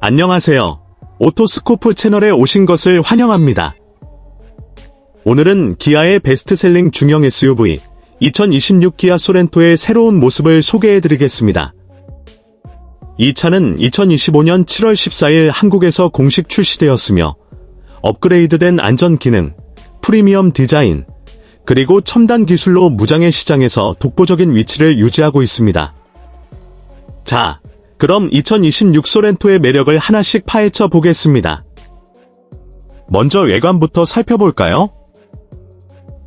안녕하세요. 오토스코프 채널에 오신 것을 환영합니다. 오늘은 기아의 베스트셀링 중형 SUV 2026 기아 소렌토의 새로운 모습을 소개해드리겠습니다. 이 차는 2025년 7월 14일 한국에서 공식 출시되었으며 업그레이드된 안전 기능, 프리미엄 디자인, 그리고 첨단 기술로 무장의 시장에서 독보적인 위치를 유지하고 있습니다. 자, 그럼 2026 소렌토의 매력을 하나씩 파헤쳐 보겠습니다. 먼저 외관부터 살펴볼까요?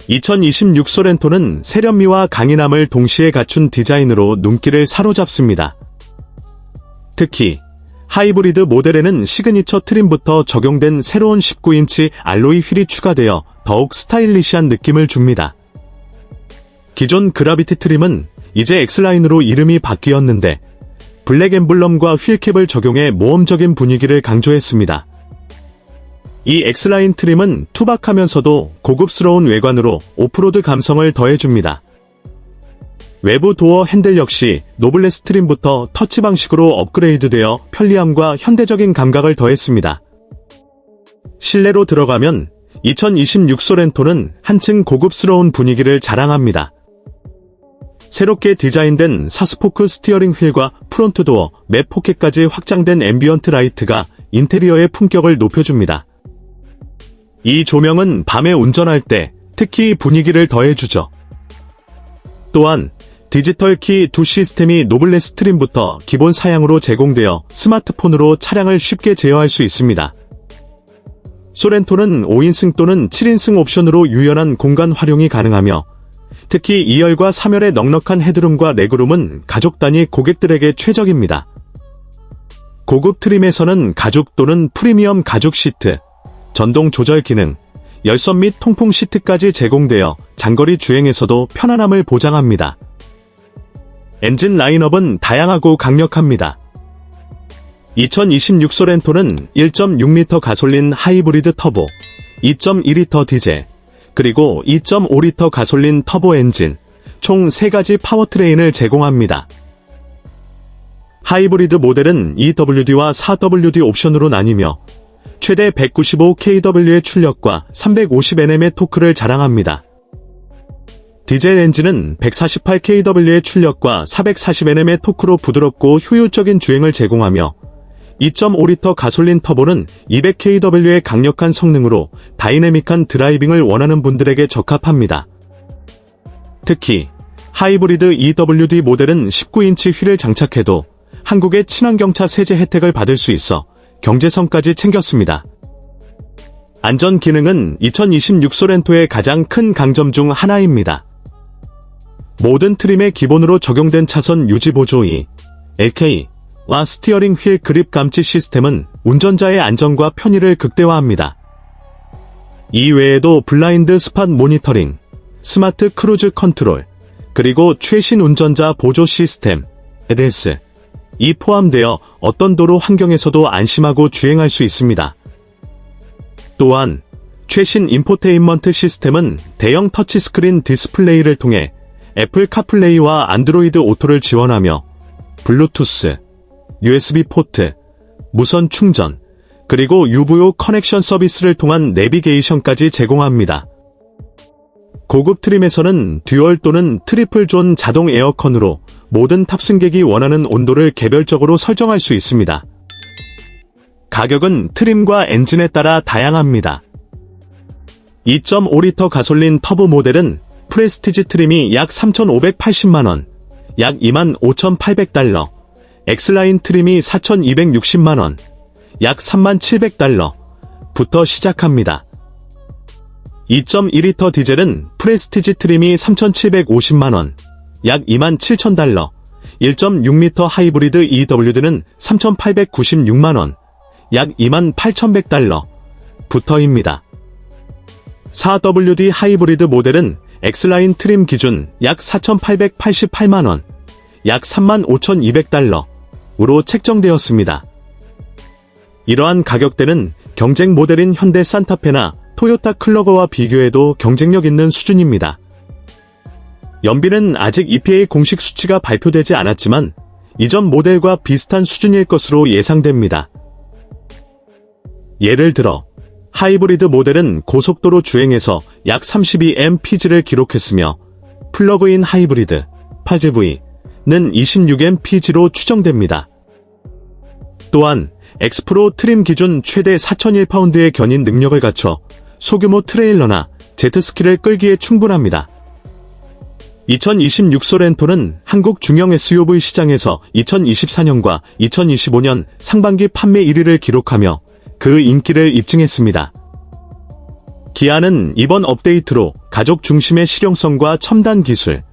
2026 소렌토는 세련미와 강인함을 동시에 갖춘 디자인으로 눈길을 사로잡습니다. 특히 하이브리드 모델에는 시그니처 트림부터 적용된 새로운 19인치 알로이 휠이 추가되어 더욱 스타일리시한 느낌을 줍니다. 기존 그라비티 트림은 이제 X라인으로 이름이 바뀌었는데 블랙 엠블럼과 휠캡을 적용해 모험적인 분위기를 강조했습니다. 이 X라인 트림은 투박하면서도 고급스러운 외관으로 오프로드 감성을 더해줍니다. 외부 도어 핸들 역시 노블레 스 트림부터 터치 방식으로 업그레이드되어 편리함과 현대적인 감각을 더했습니다. 실내로 들어가면 2026 소렌토는 한층 고급스러운 분위기를 자랑합니다. 새롭게 디자인된 사스포크 스티어링 휠과 프론트 도어, 맵 포켓까지 확장된 앰비언트 라이트가 인테리어의 품격을 높여줍니다. 이 조명은 밤에 운전할 때 특히 분위기를 더해주죠. 또한 디지털 키 두 시스템이 노블레 스 트림부터 기본 사양으로 제공되어 스마트폰으로 차량을 쉽게 제어할 수 있습니다. 소렌토는 5인승 또는 7인승 옵션으로 유연한 공간 활용이 가능하며 특히 2열과 3열의 넉넉한 헤드룸과 레그룸은 가족 단위 고객들에게 최적입니다. 고급 트림에서는 가죽 또는 프리미엄 가죽 시트, 전동 조절 기능, 열선 및 통풍 시트까지 제공되어 장거리 주행에서도 편안함을 보장합니다. 엔진 라인업은 다양하고 강력합니다. 2026 소렌토는 1.6L 가솔린 하이브리드 터보, 2.2L 디젤, 그리고 2.5L 가솔린 터보 엔진, 총 3가지 파워트레인을 제공합니다. 하이브리드 모델은 EWD와 4WD 옵션으로 나뉘며 최대 195kW의 출력과 350Nm의 토크를 자랑합니다. 디젤 엔진은 148kW의 출력과 440Nm의 토크로 부드럽고 효율적인 주행을 제공하며 2.5L 가솔린 터보는 200kW의 강력한 성능으로 다이내믹한 드라이빙을 원하는 분들에게 적합합니다. 특히 하이브리드 EWD 모델은 19인치 휠을 장착해도 한국의 친환경차 세제 혜택을 받을 수 있어 경제성까지 챙겼습니다. 안전 기능은 2026 소렌토의 가장 큰 강점 중 하나입니다. 모든 트림의 기본으로 적용된 차선 유지 보조 2, LK와 스티어링 휠 그립 감지 시스템은 운전자의 안전과 편의를 극대화합니다. 이 외에도 블라인드 스팟 모니터링, 스마트 크루즈 컨트롤, 그리고 최신 운전자 보조 시스템, EDS, 이 포함되어 어떤 도로 환경에서도 안심하고 주행할 수 있습니다. 또한 최신 인포테인먼트 시스템은 대형 터치스크린 디스플레이를 통해 애플 카플레이와 안드로이드 오토를 지원하며 블루투스, USB 포트, 무선 충전, 그리고 UVO 커넥션 서비스를 통한 내비게이션까지 제공합니다. 고급 트림에서는 듀얼 또는 트리플 존 자동 에어컨으로 모든 탑승객이 원하는 온도를 개별적으로 설정할 수 있습니다. 가격은 트림과 엔진에 따라 다양합니다. 2.5L 가솔린 터보 모델은 프레스티지 트림이 약 3,580만원, 약 25,800달러, X라인 트림이 4,260만원, 약 3700달러, 부터 시작합니다. 2.2L 디젤은 프레스티지 트림이 3,750만원, 약 27,000달러, 1.6m 하이브리드 EWD는 3,896만원, 약 28,100달러, 부터입니다. 4WD 하이브리드 모델은 X라인 트림 기준 약 4,888만원, 약 35,200달러으로 책정되었습니다. 이러한 가격대는 경쟁 모델인 현대 산타페나 토요타 클러거와 비교해도 경쟁력 있는 수준입니다. 연비는 아직 EPA 공식 수치가 발표되지 않았지만 이전 모델과 비슷한 수준일 것으로 예상됩니다. 예를 들어 하이브리드 모델은 고속도로 주행에서 약 32mpg를 기록했으며 플러그인 하이브리드 8GV는 26mpg로 추정됩니다. 또한 엑스프로 트림 기준 최대 4001파운드의 견인 능력을 갖춰 소규모 트레일러나 제트스키를 끌기에 충분합니다. 2026 소렌토는 한국 중형 SUV 시장에서 2024년과 2025년 상반기 판매 1위를 기록하며 그 인기를 입증했습니다. 기아는 이번 업데이트로 가족 중심의 실용성과 첨단 기술,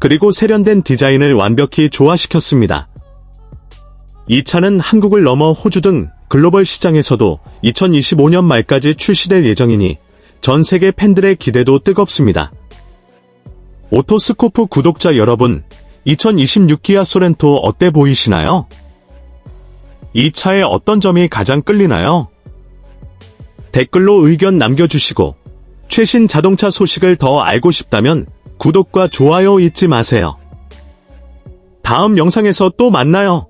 그리고 세련된 디자인을 완벽히 조화시켰습니다. 이 차는 한국을 넘어 호주 등 글로벌 시장에서도 2025년 말까지 출시될 예정이니 전 세계 팬들의 기대도 뜨겁습니다. 오토스코프 구독자 여러분, 2026 기아 소렌토 어때 보이시나요? 이 차의 어떤 점이 가장 끌리나요? 댓글로 의견 남겨주시고 최신 자동차 소식을 더 알고 싶다면 구독과 좋아요 잊지 마세요. 다음 영상에서 또 만나요.